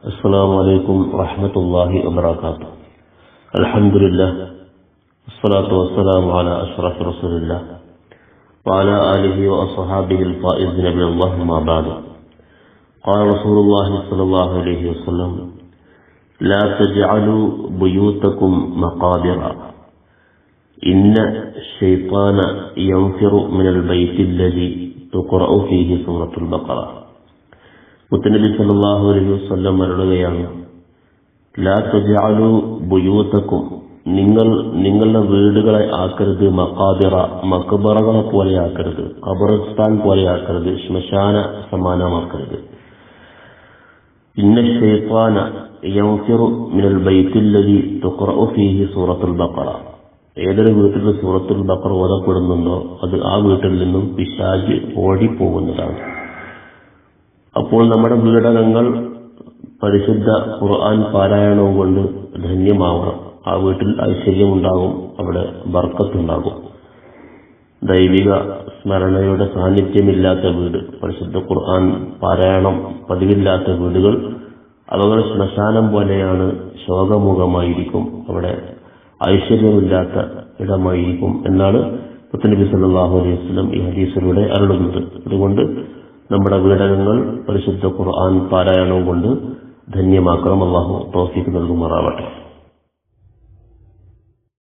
السلام عليكم ورحمة الله وبركاته. الحمد لله. والصلاة والسلام على أشرف رسول الله وعلى آله وأصحابه الفائزين بالله ما بعد. قال رسول الله صلى الله عليه وسلم لا تجعلوا بيوتكم مقابر إن الشيطان ينفر من البيت الذي تقرأ فيه سورة البقرة. മുത്തനബി സല്ലാഹു അലൈഹി വസല്ലം മരളുകയാണ് ലാ ബുയൂതക്കും. നിങ്ങൾ നിങ്ങളുടെ വീടുകളെ ആക്കരുത് മക്കാബിറ മക്ബറകളെ പോലെ ആക്കരുത് ഖബറസ്ഥാൻ പോലെ ആക്കരുത് ശ്മശാന സമാനമാക്കരുത് മിനൽ ഫീഹി സൂറത്തുൽ ബഖറ. ഏതൊരു വീട്ടിൽ സൂറത്തുൽ ബഖറ ഓതപ്പെടുന്നുണ്ടോ അത് ആ വീട്ടിൽ നിന്നും പിശാജ് ഓടിപ്പോകുന്നതാണ്. അപ്പോൾ നമ്മുടെ വീടകങ്ങൾ പരിശുദ്ധ ഖുർആൻ പാരായണവും കൊണ്ട് ധന്യമാവണം. ആ വീട്ടിൽ ഐശ്വര്യമുണ്ടാകും അവിടെ ബർക്കത്തുണ്ടാകും. ദൈവിക സ്മരണയുടെ സാന്നിധ്യമില്ലാത്ത വീട് പരിശുദ്ധ ഖുർആൻ പാരായണം പതിവില്ലാത്ത വീടുകൾ അവകൾ ശ്മശാനം പോലെയാണ് ശോകമുഖമായിരിക്കും അവിടെ ഐശ്വര്യമില്ലാത്ത ഇടമായിരിക്കും എന്നാണ് പത്തനബി സല്ലാഹു അലൈഹി വസ്ലം ഈ ഹദീസിലൂടെ അരുളുന്നത്. അതുകൊണ്ട് നമ്മുടെ വീടകങ്ങൾ പരിശുദ്ധ ഖുർആൻ പാരായണവും കൊണ്ട് ധന്യമാക്കണം. അള്ളാഹു തോഫിക്ക് നൽകുമാറാവട്ടെ.